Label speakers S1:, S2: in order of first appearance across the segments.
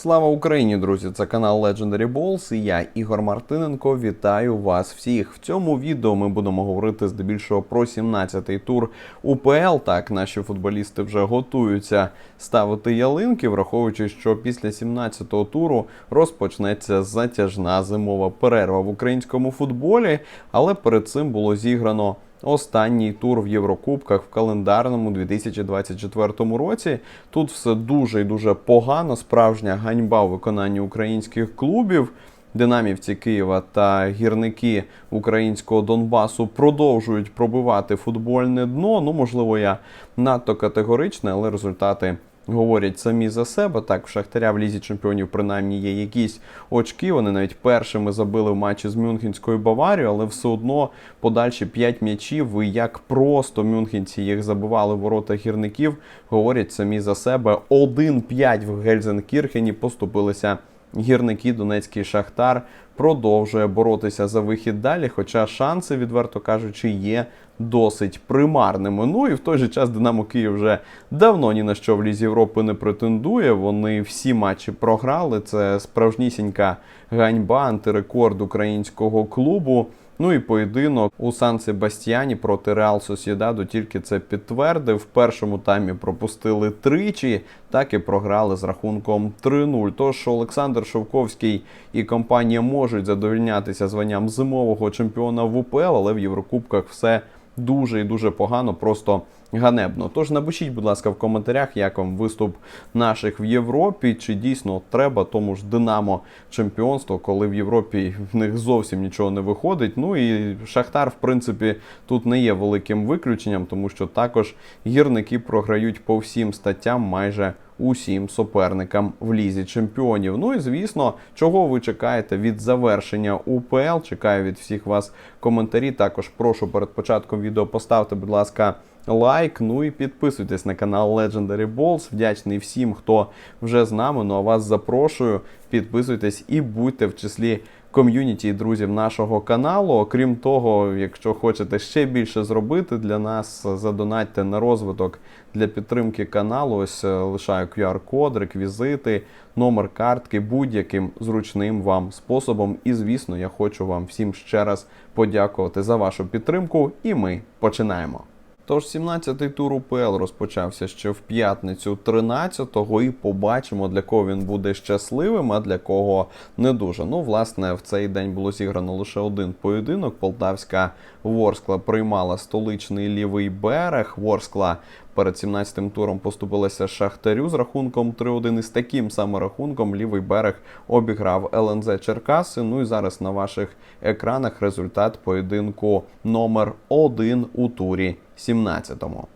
S1: Слава Україні, друзі! Це канал Legendary Balls і я, Ігор Мартиненко, вітаю вас всіх. В цьому відео ми будемо говорити здебільшого про 17-й тур УПЛ. Так, наші футболісти вже готуються ставити ялинки, враховуючи, що після 17-го туру розпочнеться затяжна зимова перерва в українському футболі, але перед цим було зіграно. Останній тур в Єврокубках в календарному 2024 році. Тут все дуже і дуже погано. Справжня ганьба у виконанні українських клубів. Динамівці Києва та гірники українського Донбасу продовжують пробивати футбольне дно. Ну, можливо, я надто категоричний, але результати говорять самі за себе. Так, в Шахтаря в лізі чемпіонів принаймні є якісь очки. Вони навіть першими забили в матчі з Мюнхенською Баварією, але все одно подальші 5 м'ячів. І як просто мюнхенці їх забивали в ворота гірників, говорять самі за себе. 1-5 в Гельзенкірхені поступилися. Гірники Донецький Шахтар продовжує боротися за вихід далі, хоча шанси, відверто кажучи, є досить примарними. Ну і в той же час Динамо Київ вже давно ні на що в Лізі Європи не претендує. Вони всі матчі програли. Це справжнісінька ганьба, антирекорд українського клубу. Ну і поєдинок у Сан Себастьяні проти Реал Сосєдаду тільки це підтвердив. В першому таймі пропустили тричі, так і програли з рахунком 3-0. Тож Олександр Шовковський і компанія можуть задовільнятися званням зимового чемпіона в УПЛ, але в Єврокубках все дуже і дуже погано, просто ганебно. Тож напишіть, будь ласка, в коментарях, як вам виступ наших в Європі, чи дійсно треба тому ж Динамо чемпіонство, коли в Європі в них зовсім нічого не виходить. Ну і Шахтар, в принципі, тут не є великим виключенням, тому що також гірники програють по всім статтям майже. Усім суперникам в лізі чемпіонів. Ну і звісно, чого ви чекаєте від завершення УПЛ? Чекаю від всіх вас коментарі. Також прошу перед початком відео поставте, будь ласка, лайк. Ну і підписуйтесь на канал Legendary Balls. Вдячний всім, хто вже з нами. Ну а вас запрошую. Підписуйтесь і будьте в числі ком'юніті і друзів нашого каналу. Окрім того, якщо хочете ще більше зробити для нас, задонатьте на розвиток для підтримки каналу. Ось е, лишаю QR-код, реквізити, номер картки будь-яким зручним вам способом. І звісно, я хочу вам всім ще раз подякувати за вашу підтримку. І ми починаємо. Тож 17-й тур УПЛ розпочався ще в п'ятницю 13-го, і побачимо, для кого він буде щасливим, а для кого не дуже. Ну, власне, в цей день було зіграно лише один поєдинок. Полтавська Ворскла приймала столичний лівий берег. Ворскла перед 17-м туром поступилася Шахтарю з рахунком 3-1. І з таким саме рахунком лівий берег обіграв ЛНЗ Черкаси. Ну і зараз на ваших екранах результат поєдинку номер 1 у турі 17-му.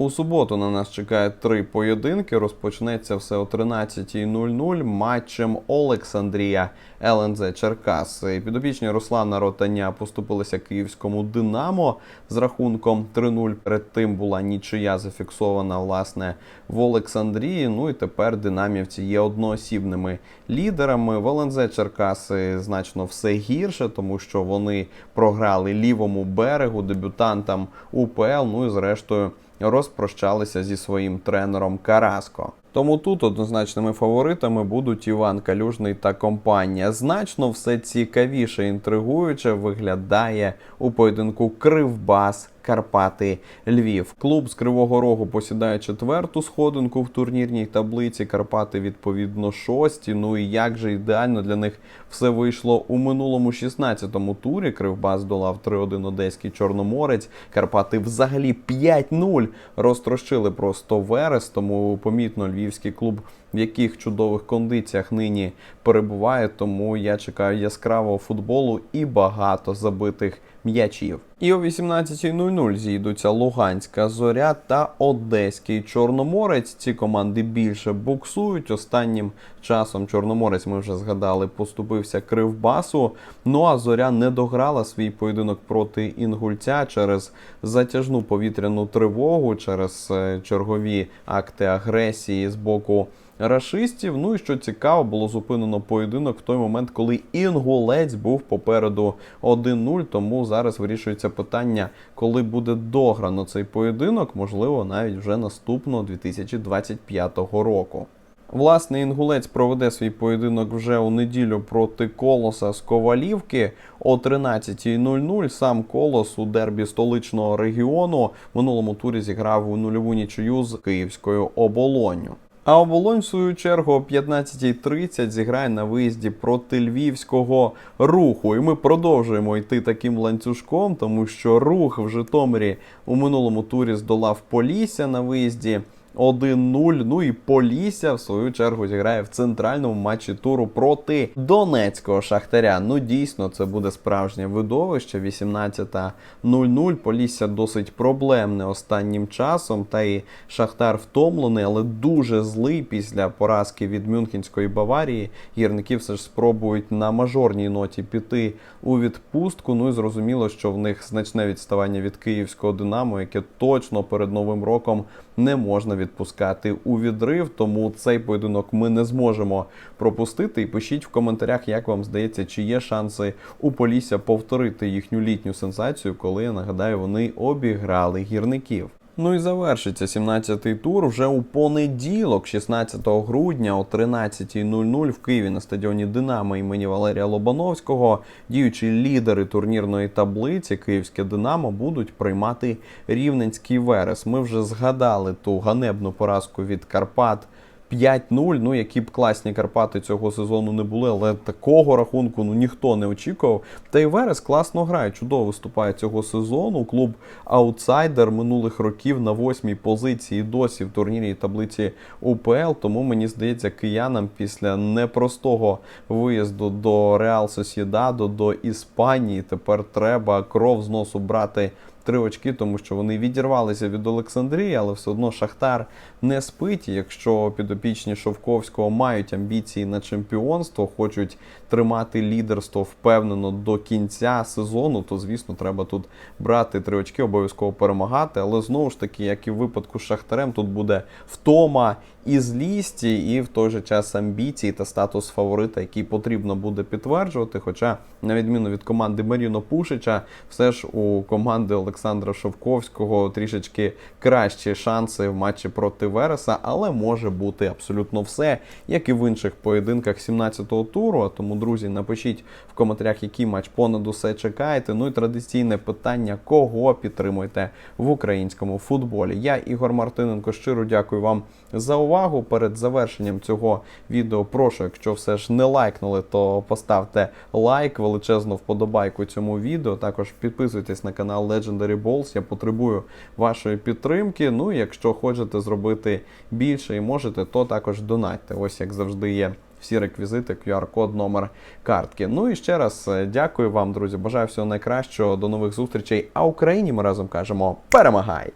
S1: У суботу на нас чекає три поєдинки. Розпочнеться все о 13.00 матчем Олександрія ЛНЗ Черкас. Підопічні Руслана Ротаня поступилися київському Динамо з рахунком 3-0. Перед тим була нічия зафіксована власне в Олександрії. Ну і тепер динамівці є одноосібними лідерами. В ЛНЗ Черкаси значно все гірше, тому що вони програли лівому берегу, дебютантам УПЛ. Ну і зрештою розпрощалися зі своїм тренером Караско. Тому тут однозначними фаворитами будуть Іван Калюжний та компанія. Значно все цікавіше інтригуюче виглядає у поєдинку Кривбас. Карпати Львів. Клуб з Кривого Рогу посідає четверту сходинку в турнірній таблиці. Карпати відповідно шості. Ну і як же ідеально для них все вийшло у минулому 16-му турі. Кривбас долав 3-1 Одеський Чорноморець. Карпати взагалі 5-0 розтрощили просто Верес. Тому помітно львівський клуб. В яких чудових кондиціях нині перебуває, тому я чекаю яскравого футболу і багато забитих м'ячів. І о 18.00 зійдуться Луганська зоря та Одеський Чорноморець. Ці команди більше буксують. Останнім часом Чорноморець, ми вже згадали, поступився Кривбасу. Ну а зоря не дограла свій поєдинок проти Інгульця через затяжну повітряну тривогу, через е, чергові акти агресії з боку. Рашистів, ну і що цікаво, було зупинено поєдинок в той момент, коли інгулець був попереду 1-0. Тому зараз вирішується питання, коли буде дограно цей поєдинок, можливо, навіть вже наступного 2025 року. Власне, інгулець проведе свій поєдинок вже у неділю проти колоса з Ковалівки о 13.00. Сам колос у дербі столичного регіону в минулому турі зіграв у нульову нічию з київською оболонню. А оболонь, в свою чергу, о 15.30 зіграє на виїзді проти львівського руху. І ми продовжуємо йти таким ланцюжком, тому що рух в Житомирі у минулому турі здолав Полісся на виїзді. 1-0. Ну і Полісся, в свою чергу, зіграє в центральному матчі туру проти Донецького Шахтаря. Ну, дійсно, це буде справжнє видовище. 18.00. Полісся досить проблемне останнім часом. Та і Шахтар втомлений, але дуже злий після поразки від Мюнхенської Баварії. Гірники все ж спробують на мажорній ноті піти у відпустку. Ну і зрозуміло, що в них значне відставання від київського Динамо, яке точно перед новим роком не можна відпускати у відрив. Тому цей поєдинок ми не зможемо пропустити. І пишіть в коментарях, як вам здається, чи є шанси у Полісся повторити їхню літню сенсацію, коли я нагадаю, вони обіграли гірників. Ну і завершиться 17-й тур вже у понеділок, 16 грудня о 13.00 в Києві на стадіоні Динамо імені Валерія Лобановського. Діючі лідери турнірної таблиці Київське Динамо будуть приймати Рівненський Верес. Ми вже згадали ту ганебну поразку від Карпат. 5-0, ну які б класні Карпати цього сезону не були, але такого рахунку ну ніхто не очікував. Та й Верес класно грає, чудово виступає цього сезону. Клуб аутсайдер минулих років на восьмій позиції досі в турнірній таблиці УПЛ. Тому мені здається, киянам після непростого виїзду до Реал Сосєдадо, до Іспанії тепер треба кров з носу брати три очки, тому що вони відірвалися від Олександрії, але все одно Шахтар не спить. Якщо підопічні Шовковського мають амбіції на чемпіонство, хочуть тримати лідерство впевнено до кінця сезону, то звісно треба тут брати три очки, обов'язково перемагати. Але знову ж таки, як і в випадку з Шахтарем, тут буде втома і злісті, і в той же час амбіції та статус фаворита, який потрібно буде підтверджувати. Хоча, на відміну від команди Маріно Пушича, все ж у команди Олександра Шовковського трішечки кращі шанси в матчі проти Вереса, але може бути абсолютно все, як і в інших поєдинках 17-го туру. А тому, друзі, напишіть в коментарях, який матч понад усе чекаєте. Ну і традиційне питання, кого підтримуєте в українському футболі. Я Ігор Мартиненко щиро дякую вам за увагу. Перед завершенням цього відео прошу, якщо все ж не лайкнули, то поставте лайк, величезну вподобайку цьому відео. Також підписуйтесь на канал Legendary Balls. Я потребую вашої підтримки. Ну якщо хочете зробити більше і можете, то також донатьте. Ось як завжди є. Всі реквізити, QR-код, номер картки. Ну і ще раз е, дякую вам, друзі. Бажаю всього найкращого. До нових зустрічей. А Україні ми разом кажемо перемагай!